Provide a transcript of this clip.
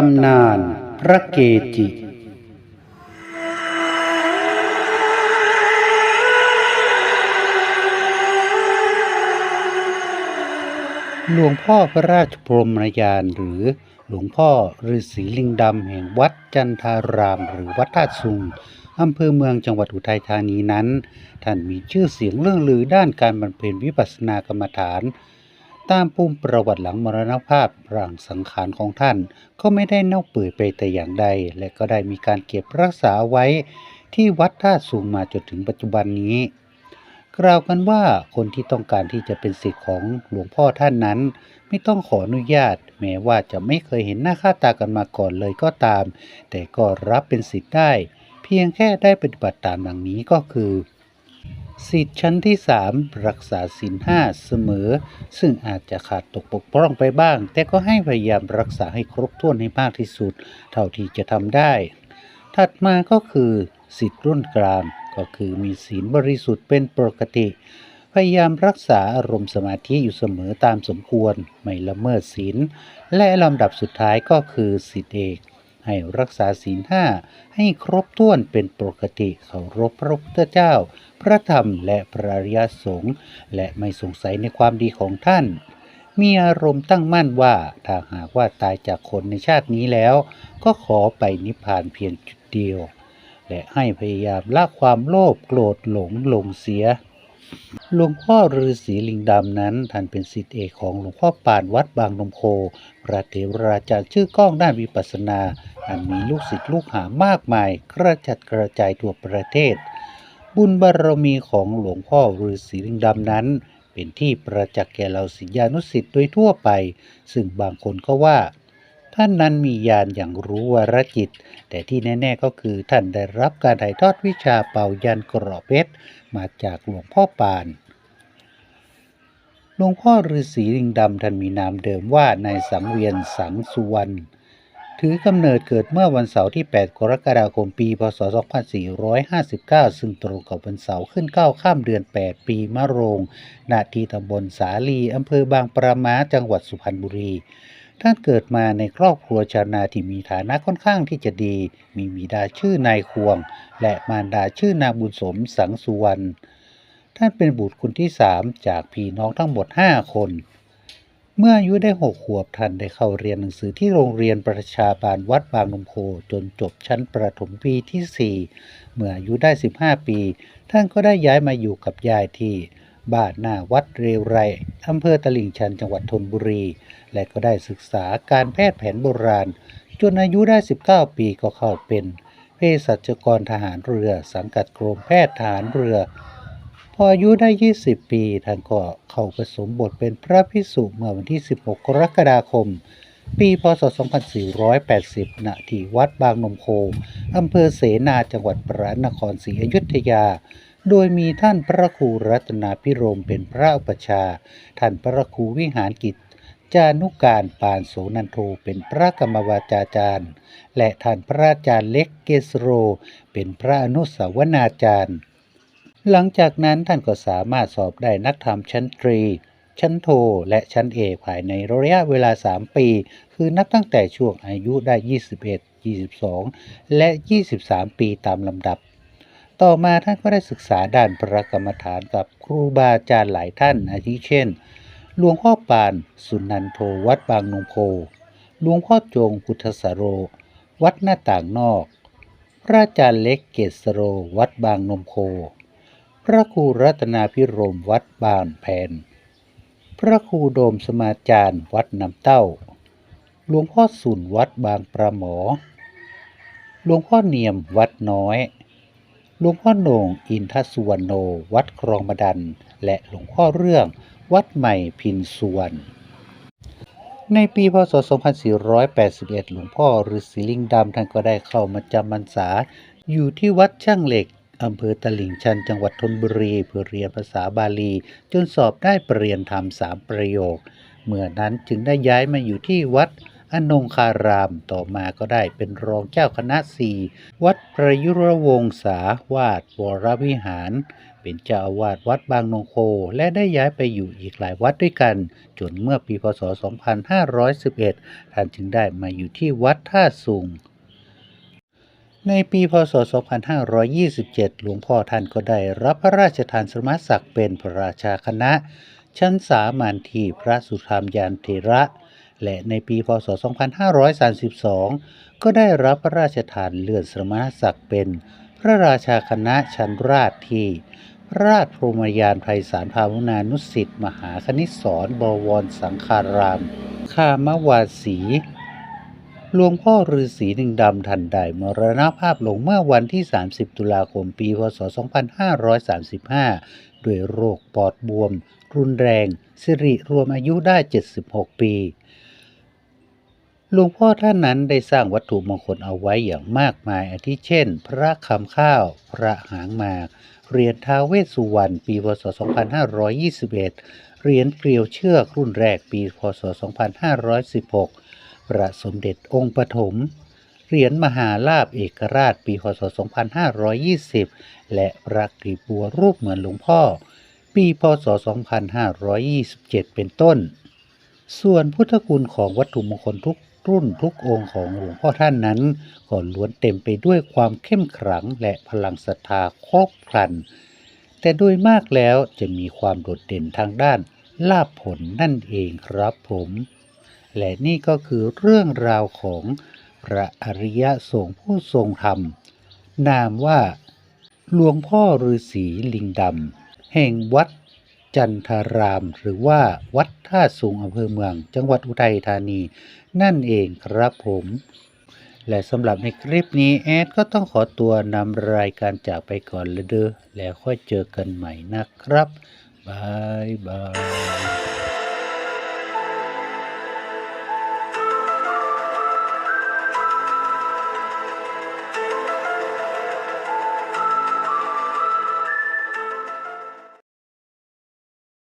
ตำนานพระเกจิ หลวงพ่อพระราชพรมยานหรือหลวงพ่อฤาษีลิงดำแห่งวัดจันทาราม หรือวัดท่าสุงอำเภอเมืองจังหวัดอุทัยธานีนั้น ท่านมีชื่อเสียงเรื่องลือด้านการบำเพ็ญวิปัสสนากรรมฐาน ตามภูมิประวัติหลังมรณภาพร่างสังขารของท่าน ก็ไม่ได้เน่าเปื่อยไปแต่อย่างใด และก็ได้มีการเก็บรักษาไว้ ที่วัดท่าสูงมาจนถึงปัจจุบันนี้ กล่าวกันว่าคนที่ต้องการที่จะเป็นศิษย์ของหลวงพ่อท่านนั้น ไม่ต้องขออนุญาต แม้ว่าจะไม่เคยเห็นหน้าค่าตากันมาก่อนเลยก็ตาม แต่ก็รับเป็นศิษย์ได้ เพียงแค่ได้ปฏิบัติตามดังนี้ก็คือ สิทธิ์ชั้นที่ 3 รักษาศีลห้าเสมอ ซึ่งอาจจะขาดตกปกพร่องไปบ้าง แต่ก็ให้พยายามรักษาให้ครบถ้วนให้มากที่สุด เท่าที่จะทำได้ ถัดมาก็คือสิทธิ์รุ่นกลางก็คือมีศีลบริสุทธิ์เป็นปกติ พยายามรักษาอารมณ์สมาธิอยู่เสมอตามสมควร ไม่ละเมิดศีลและลำดับสุดท้ายก็คือสิทธิเอก ให้รักษาศีลห้าให้ครบถ้วนเป็นปกติเคารพพระพุทธเจ้า พระธรรมและพระริยสงฆ์และไม่สงสัยในความดีของท่าน มีอารมณ์ตั้งมั่นว่าถ้าหากว่าตายจากคนในชาตินี้แล้ว ก็ขอไปนิพพานเพียงจุดเดียว และให้พยายามละความโลภโกรธหลงหลงเสียหลวงพ่อฤาษีลิงดำนั้นท่านเป็นศิษย์เอกของหลวงพ่อปานวัดบางนมโคพระเถราจารย์ชื่อก้องด้านวิปัสสนา อันมีลูกศิษย์ลูกหามากมายกระจัดกระจายทั่วประเทศ บุญบารมีของหลวงพ่อฤาษีลิงดำนั้น เป็นที่ประจักษ์แก่เราศิษยานุศิษย์โดยทั่วไป ซึ่งบางคนก็ว่า ท่านนั้นมีญาณอย่างรู้วรจิต แต่ที่แน่ ๆก็คือท่านได้รับการถ่ายทอดวิชาเป่ายันกรอบเพชรมาจากหลวงพ่อปานหลวงพ่อฤาษีลิงดำท่านมีนามเดิมว่านายสังเวียนสังสุวรรณ ถือกำเนิดเกิดเมื่อวันเสาร์ที่ 8 กรกฎาคม ปี พศ 2459 ซึ่งตรงกับวันเสาร์ขึ้น 9 ข้ามเดือน 8 ปีมะโรงณที่ตำบลสาลีอำเภอบางปรามาจังหวัดสุพรรณบุรี ท่านเกิดมาในครอบครัวชาวนาที่มีฐานะค่อนข้างที่จะดี มีบิดาชื่อนายควง และมารดาชื่อนางบุญสมสังสุวรรณ ท่านเป็นบุตรคนที่สามจากพี่น้องทั้งหมด 5 คน เมื่ออายุได้หกขวบท่านได้เข้าเรียนหนังสือที่โรงเรียนประชาบาลวัดบางนมโคจนจบชั้นประถมปีที่ 4 เมื่ออายุได้ 15 ปี ท่านก็ได้ย้ายมาอยู่กับยายที่บ้านหน้าวัดเรวไรอำเภอตลิ่งชันจังหวัดธนบุรี และก็ได้ศึกษาการแพทย์แผนโบราณ จนอายุได้ 19 ปีก็เข้าเป็นเภสัชกรทหารเรือ สังกัดกรมแพทย์ทหารเรือ พออายุได้ 20 ปี ท่านก็เข้าผสมบทเป็นพระภิกษุเมื่อวันที่ 16 กรกฎาคม ปีพศ 2480 ณ ที่วัดบางนมโคอำเภอเสนาจังหวัดพระนครศรีอยุธยา โดยมีท่านพระครูรัตนาพิรมเป็นพระอุปชา ท่านพระครูวิหารกิจจานุการปานโสนันโทเป็นพระกรรมวาจาจารย์ และท่านพระอาจารย์เล็กเกสโร เป็นพระอนุสาวนาจารย์ หลังจากนั้นท่านก็สามารถสอบได้นักธรรมชั้นตรี ชั้นโทและชั้นเอกภายในระยะเวลา 3 ปี คือนับตั้งแต่ช่วงอายุได้ 21 22 และ 23 ปีตามลำดับ ต่อมาท่านก็ได้ศึกษาด้านพระกรรมฐานกับครูบาอาจารย์หลายท่านอาทิเช่น หลวงพ่อปาน สุนันโทวัดบางนงโพหลวงพ่อจงพุทธสโร วัดหน้าต่างนอก พระอาจารย์เล็กเกษโร วัดบางนมโค พระครูรัตนาพิรมวัดบางแผน พระครูโดมสมาจารย์วัดน้ำเต้า หลวงพ่อสุนวัดบางประหมอ หลวงพ่อเนียมวัดน้อย หลวงพ่อโหน่งอินทสุวรรณโนวัดครองมดัน และหลวงพ่อเรื่องวัดใหม่พินสุวรรณในปีพศ 2481 หลวงพ่อฤาษีลิงดำท่านก็ได้เข้ามาจำพรรษาอยู่ที่วัดช่างเหล็ก อำเภอตลิ่งชันจังหวัดธนบุรีเพื่อเรียนภาษาบาลี จนสอบได้ปรริญญาธรรมสามประโยค เมื่อนั้นจึงได้ย้ายมาอยู่ที่วัดอนงคารามต่อมาก็ได้เป็นรองเจ้าคณะสี่วัดประยุรวงศาวาสวรวิหาร เป็นเจ้าอาวาสวัดบางนงโค และได้ย้ายไปอยู่อีกหลายวัดด้วยกัน จนเมื่อปีพศ 2511 ท่านจึงได้มาอยู่ที่วัดท่าสุง ในปีพศ 2527 หลวงพ่อท่านก็ได้รับพระราชทานสมณศักดิ์เป็นพระราชาคณะ ชั้นสามัญที่พระสุธรรมยานเถระ และในปีพศ 2532 ก็ได้รับพระราชทานเลื่อนสมณศักดิ์เป็นพระราชาคณะชั้นราชที่พระราชพรมยานไพศาลภาวนานุสิทธิ์มหาคณิสรบวรสังคาราม คามวาสี หลวงพ่อฤาษีหนึ่งดำทันได้มรณภาพลงเมื่อวันที่ 30 ตุลาคมปี พศ 2535 ด้วยโรคปอดบวม รุนแรง สิริรวมอายุได้ 76 ปีหลวงพ่อท่านนั้นได้สร้างวัตถุมงคลเอาไว้อย่างมากมาย อาทิเช่น พระคำข้าว พระหางมากเหรียญท้าเวสสุวรรณปี พศ 2521 เหรียญเกลียวเชือกรุ่นแรกปี พศ 2516 พระสมเด็จองค์ปฐมเหรียญมหาลาภเอกราชปีพศ2520 และพระกรีบบัวรูปเหมือนหลวงพ่อ ปีพศ 2527 เป็นต้น ส่วนพุทธคุณของวัตถุมงคลทุกรุ่นทุกองค์ของหลวงพ่อท่านนั้นก็ล้วนเต็มไปด้วยความเข้มขลังและพลังศรัทธาครบครัน แต่โดยมากแล้วจะมีความโดดเด่นทางด้านลาภผลนั่นเองครับผม และนี่ก็คือเรื่องราวของพระอริยสงฆ์ผู้ทรงธรรม นามว่าหลวงพ่อฤาษีลิงดำแห่งวัดจันทาราม หรือว่าวัดท่าสูงอำเภอเมือง จังหวัดอุทัยธานี นั่นเองครับผม และสำหรับในคลิปนี้แอดก็ต้องขอตัวนำรายการจากไปก่อนเลยเด้อแล้วค่อยเจอกันใหม่นะครับบายบาย